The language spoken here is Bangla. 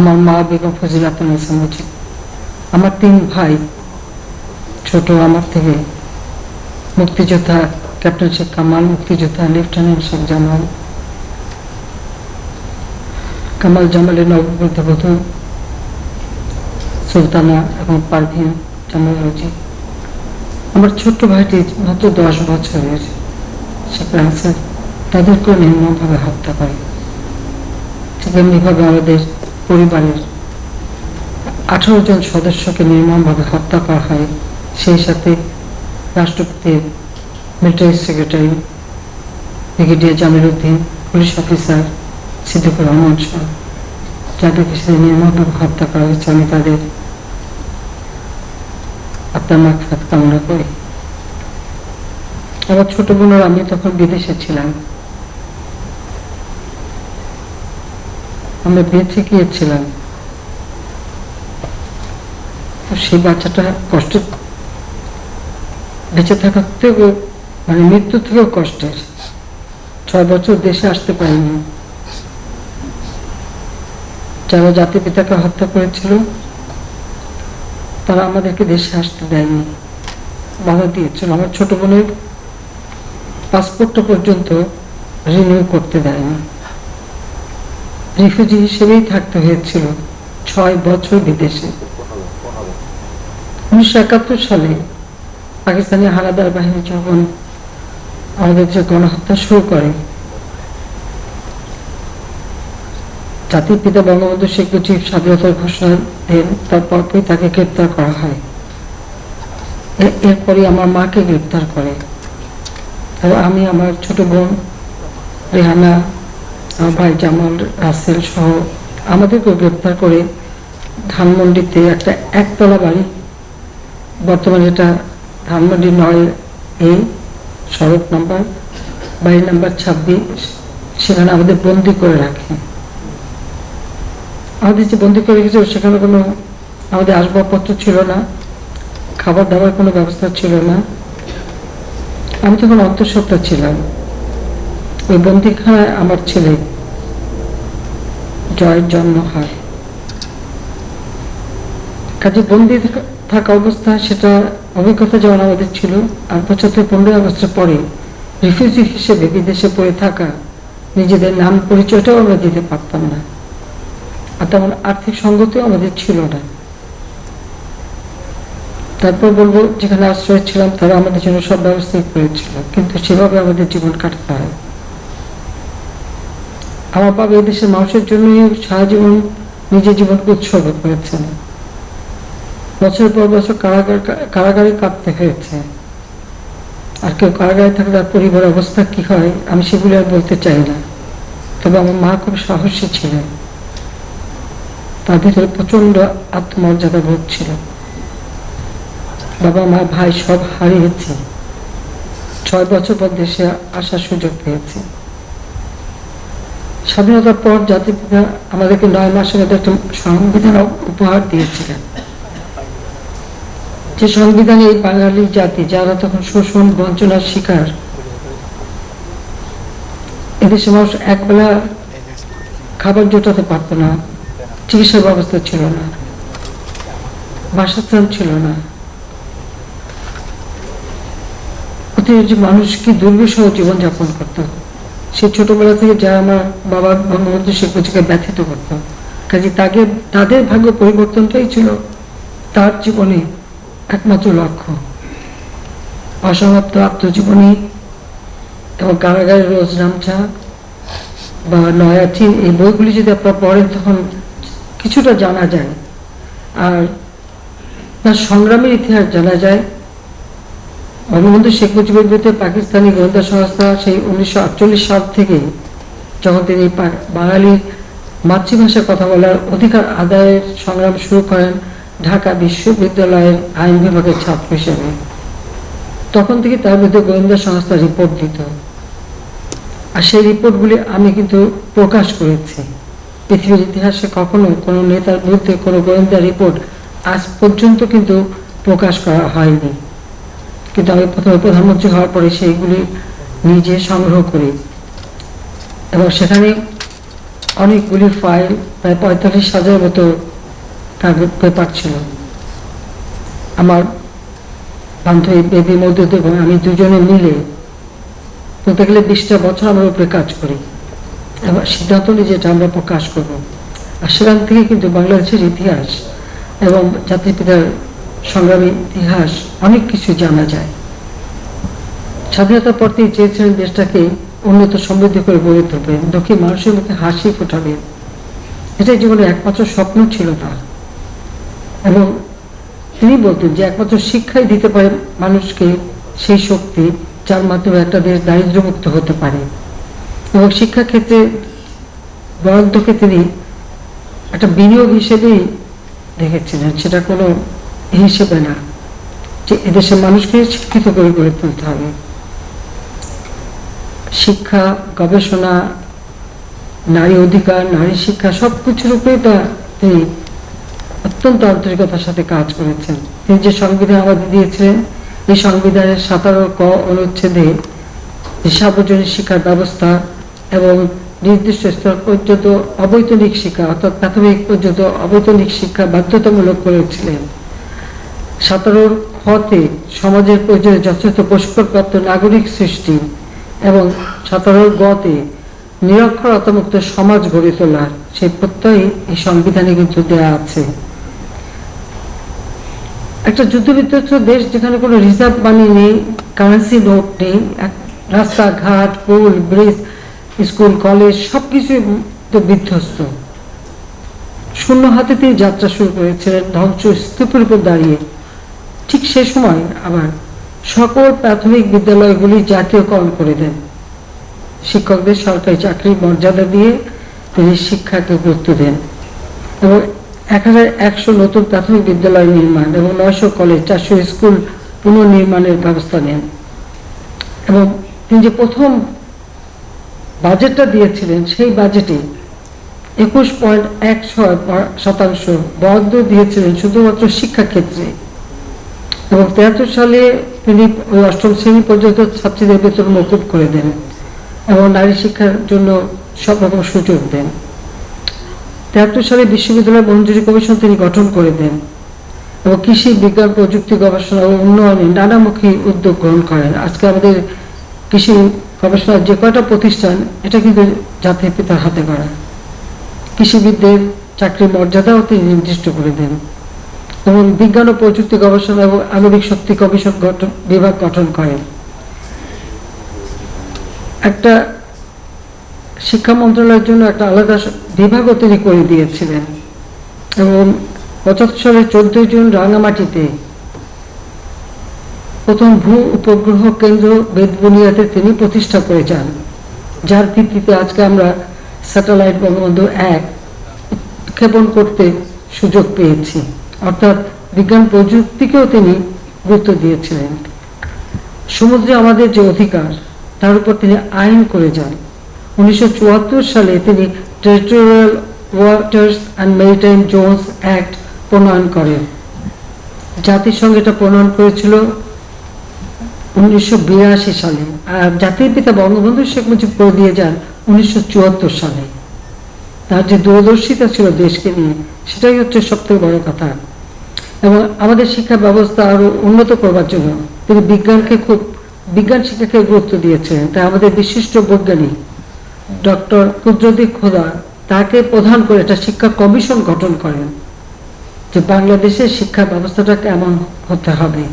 আমার মা বেগম ফজিলাতুল আমার তিন ভাই, ছোট আমার থেকে মুক্তিযোদ্ধা ক্যাপ্টেন শেখ কামাল, মুক্তিযোদ্ধা লেফটেন্যান্ট শেখ জামাল। কামাল জামালের নববধূ সুলতানা এবং পারভিন জামাল রোজি। আমার ছোট্ট ভাইটি মাত্র দশ বছরের, সে ক্যান্সার। তাদেরকেও নির্মমভাবে হত্যা করে। ঠিক আমাদের পরিবারের আঠারো জন সদস্যকে নির্মমভাবে হত্যা করা হয়। সেই সাথে রাষ্ট্রপতির military secretary, brigadier Jamil Uddin police officer Siddiqur Rahman Shah যাদেরকে সে নির্মমভাবে হত্যা করা হয়েছে, আমি তাদের আপনার মাকফাত কামনা করি। আমার ছোট বোনের, আমি তখন বিদেশে ছিলাম। আমরা বেঁচে গিয়েছিলাম। সেই বাচ্চাটা কষ্ট বেঁচে থাকার থেকেও মানে মৃত্যু থেকেও কষ্টের ছয় বছর দেশে আসতে পারিনি। যারা জাতি পিতাকে হত্যা করেছিল, তারা আমাদেরকে দেশে আসতে দেয়নি। বাধা দিয়েছিল। আমার ছোট বোনের পাসপোর্টটা পর্যন্ত রিনিউ করতে দেয়নি। রিফিউজি হিসেবেই থাকতে হয়েছিল ছয় বছর বিদেশে। উনিশশো একাত্তর সালে পাকিস্তানি হানাদার বাহিনী যখন আমাদের যে গণহত্যা শুরু করে, জাতির পিতা বঙ্গবন্ধু শেখ মুজিব স্বাধীনতার ঘোষণা দেন, তারপরই তাকে গ্রেপ্তার করা হয়। এরপরই আমার মাকে গ্রেপ্তার করে। আমি আমার ছোট বোন রেহানা ভাই জামাল, রাসেল সহ আমাদেরকেও গ্রেপ্তার করে ধানমন্ডিতে একটা একতলা বাড়ি। বর্তমানে এটা ধানমন্ডি নয় এ, সড়ক নাম্বার, বাড়ি নাম্বার ছাব্বিশ। সেখানে আমাদের বন্দি করে রাখে। আমাদের যে বন্দি করে রেখেছিল, সেখানে কোনো আমাদের আসবাবপত্র ছিল না খাবার দাবার কোনো ব্যবস্থা ছিল না। আমি তখন অন্তঃসত্ত্বা ছিলাম। ওই বন্দিখানায় আমার ছেলে জয়ের জন্ম হয় কাজে বন্দি থাকা- অবস্থা, সেটা অভিজ্ঞতা যেমন আমাদের ছিল, আর পঁচাত্তর পনেরোই আগস্টের পরে রিফিউজি হিসেবে বিদেশে পড়ে থাকা নিজেদের নাম পরিচয়টাও আমরা দিতে পারতাম না। আর তেমন আর্থিক সঙ্গতিও আমাদের ছিল না। তারপর বলব, যেখানে আশ্রয় ছিলাম, তারা আমাদের জন্য সব ব্যবস্থাই করেছিল, কিন্তু সেভাবে আমাদের জীবন কাটতে হয়। আমার বাবা দেশের মানুষের জন্যই সারা জীবন নিজের জীবনকে উৎসর্গ করেছেন। বছর পর বছর কারাগার, কারাগারে কাঁদতে হয়েছে আর কেউ কারাগারে থাকলে তার পরিবার অবস্থা কি হয়, আমি সেগুলো আর বলতে চাই না। তবে আমার মা খুব সাহসী ছিলেন। তার ভিতরে প্রচণ্ড আত্মমর্যাদা বোধ ছিল। বাবা, মা, ভাই সব হারিয়েছে। ছয় বছর পর দেশে আসার সুযোগ পেয়েছি। স্বাধীনতার পর পিতা আমাদেরকে নয় মাসের মধ্যে একটা সংবিধান উপহার দিয়েছিলেন। যে সংবিধানে এই বাঙালি জাতি, যারা তখন শোষণ, বঞ্চনার শিকার, এদেশে মানুষ একবেলা খাবার জোটাতে পারতো না, চিকিৎসা ব্যবস্থা ছিল না, বাসস্থান ছিল না। মানুষ কি দুর্বিষহ জীবনযাপন করতো সে ছোটবেলা থেকে যা আমার বাবা বঙ্গবন্ধু শেখ মুজিবকে ব্যথিত করতো। কাজে তাকে, তাদের ভাগ্য পরিবর্তনটাই ছিল তার জীবনে একমাত্র লক্ষ্য। অসমাপ্ত আত্মজীবনী, এবং কারাগারের রোজ নামছা বা নয়াটি এই বইগুলি যদি আপনারা পড়েন, তখন কিছুটা জানা যায়। আর তার সংগ্রামের ইতিহাস জানা যায়। বঙ্গবন্ধু শেখ মুজিবের বিরুদ্ধে পাকিস্তানি গোয়েন্দা সংস্থা সেই উনিশশো আটচল্লিশ সাল থেকে যখন তিনি বাঙালির মাতৃভাষায় কথা বলার অধিকার আদায়ের সংগ্রাম শুরু করেন ঢাকা বিশ্ববিদ্যালয়ের আইন বিভাগের ছাত্র হিসেবে। তখন থেকে তার বিরুদ্ধে গোয়েন্দা সংস্থা রিপোর্ট দিত। আর সেই রিপোর্টগুলি আমি কিন্তু প্রকাশ করেছি। পৃথিবীর ইতিহাসে কখনো কোনো নেতার বিরুদ্ধে কোনো গোয়েন্দা রিপোর্ট আজ পর্যন্ত কিন্তু প্রকাশ করা হয়নি। কিন্তু আমি প্রথমে প্রধানমন্ত্রী হওয়ার পরে সেইগুলি নিজে সংগ্রহ করি। এবং সেখানে অনেকগুলি ফাইল প্রায় পঁয়তাল্লিশ হাজার মতো পেপার ছিল। আমার বান্ধবী বেবি মধুদ এবং আমি দুজনে মিলে বলতে গেলে বিশটা বছর আমরা উপরে কাজ করি। এবার সিদ্ধান্ত নিই যেটা আমরা প্রকাশ করব। আর সেখান থেকে কিন্তু বাংলাদেশের ইতিহাস এবং জাতির পিতার সংগ্রামী ইতিহাস অনেক কিছু জানা যায়। স্বাধীনতার পর তিনি চেয়েছিলেন দেশটাকে উন্নত সমৃদ্ধ করে গড়ে তুলবেন দক্ষিণ মানুষের মুখে হাসি ফোটাবেন এটাই জীবনে একমাত্র স্বপ্ন ছিল তার। এবং তিনি বলতেন যে একমাত্র শিক্ষাই দিতে পারে মানুষকে সেই শক্তি যার মাধ্যমে একটা দেশ দারিদ্র্যমুক্ত হতে পারে। এবং শিক্ষাক্ষেত্রে বরাদ্দকে তিনি একটা বিনিয়োগ হিসেবেই দেখেছিলেন। সেটা কোনো হিসেবে না, যে এদেশের মানুষকে শিক্ষিত করে গড়ে তুলতে হবে। শিক্ষা, গবেষণা, নারী অধিকার, নারী শিক্ষা সব কিছুর উপরেই তা তিনি অত্যন্ত আন্তরিকতার সাথে কাজ করেছেন। তিনি যে সংবিধান আমাদের দিয়েছিলেন এই সংবিধানের সাতারো ক অনুচ্ছেদে সার্বজনীন শিক্ষার ব্যবস্থা এবং নির্দিষ্ট স্তর পর্যন্ত অবৈতনিক শিক্ষা, অর্থাৎ প্রাথমিক পর্যন্ত অবৈতনিক শিক্ষা বাধ্যতামূলক করেছিলেন। সাতারোর খতে সমাজের প্রয়োজনে যথাযথ প্রশিক্ষণপ্রাপ্ত নাগরিক সৃষ্টি এবং সাতারোর গতে নিরক্ষরতামুক্ত সমাজ গড়ে তোলার সেই প্রত্যয় এই সংবিধানে কিন্তু দেয়া আছে। একটা যুদ্ধবিধ্বস্ত দেশ যেখানে কোনো রিজার্ভ মানি নেই, কারেন্সি নোট নেই রাস্তাঘাট, পুল, ব্রিজ, স্কুল, কলেজ সব কিছু তো বিধ্বস্ত। শূন্য হাতে তিনি যাত্রা শুরু করেছিলেন, ধ্বংস স্তূপের উপর দাঁড়িয়ে। ঠিক সে সময় আবার সকল প্রাথমিক বিদ্যালয়গুলি জাতীয়করণ করে দেন। শিক্ষকদের সরকারি চাকরির মর্যাদা দিয়ে তিনি শিক্ষাকে গুরুত্ব দেন এবং এক হাজার একশো নতুন প্রাথমিক বিদ্যালয় নির্মাণ এবং নয়শো কলেজ, চারশো স্কুল পুনর্নির্মাণের ব্যবস্থা নেন। এবং তিনি যে প্রথম বাজেটটা দিয়েছিলেন, সেই বাজেটে একুশ পয়েন্ট এক ছয় শতাংশ বরাদ্দ দিয়েছিলেন শুধুমাত্র শিক্ষাক্ষেত্রে। এবং তেহাত্তর সালে তিনি ওই অষ্টম শ্রেণি পর্যন্ত ছাত্রীদের বেতন মকুব করে দেন এবং নারী শিক্ষার জন্য সব রকম সুযোগ দেন। তেহাত্তর সালে বিশ্ববিদ্যালয় মঞ্জুরি কমিশন তিনি গঠন করে দেন এবং কৃষি, বিজ্ঞান, প্রযুক্তি, গবেষণা ও উন্নয়নে নানামুখী উদ্যোগ গ্রহণ করেন। আজকে আমাদের কৃষি গবেষণার যে কয়টা প্রতিষ্ঠান, এটা কিন্তু জাতির পিতার হাতে করা কৃষিবিদদের চাকরির মর্যাদাও তিনি নির্দিষ্ট করে দেন। এবং বিজ্ঞান ও প্রযুক্তি গবেষণা এবং আণবিক শক্তি কমিশন গঠন, বিভাগ গঠন করেন। একটা শিক্ষা মন্ত্রণালয়ের জন্য একটা আলাদা বিভাগও তিনি করে দিয়েছিলেন। এবং পঁচাত্তর সালে চোদ্দই জুন রাঙামাটিতে প্রথম ভূ উপগ্রহ কেন্দ্র বেদবুনিয়াতে তিনি প্রতিষ্ঠা করে যান। যার ভিত্তিতে আজকে আমরা স্যাটেলাইট বঙ্গবন্ধু এক উৎক্ষেপণ করতে সুযোগ পেয়েছি। অর্থাৎ বিজ্ঞান প্রযুক্তিকেও তিনি গুরুত্ব দিয়েছিলেন। সমুদ্রে আমাদের যে অধিকার, তার উপর তিনি আইন করে যান। উনিশশো সালে তিনি territorial waters and maritime zones act প্রণয়ন করেন। জাতিসংঘ এটা প্রণয়ন করেছিল উনিশশো বিরাশি সালে। আর জাতির পিতা বঙ্গবন্ধু শেখ মুজিব করে দিয়ে যান উনিশশো চুয়াত্তর সালে। তার যে দূরদর্শিতা ছিল দেশকে নিয়ে, সেটাই হচ্ছে সবথেকে বড় কথা। এবং আমাদের শিক্ষা ব্যবস্থা আরও উন্নত করবার জন্য তিনি বিজ্ঞানকে খুব, বিজ্ঞান শিক্ষাকে গুরুত্ব দিয়েছেন। তাই আমাদের বিশিষ্ট বৈজ্ঞানিক ডক্টর কুদ্রদি খোদা তাকে প্রধান করে একটা শিক্ষা কমিশন গঠন করেন যে বাংলাদেশের শিক্ষা ব্যবস্থাটা কেমন হতে হবে।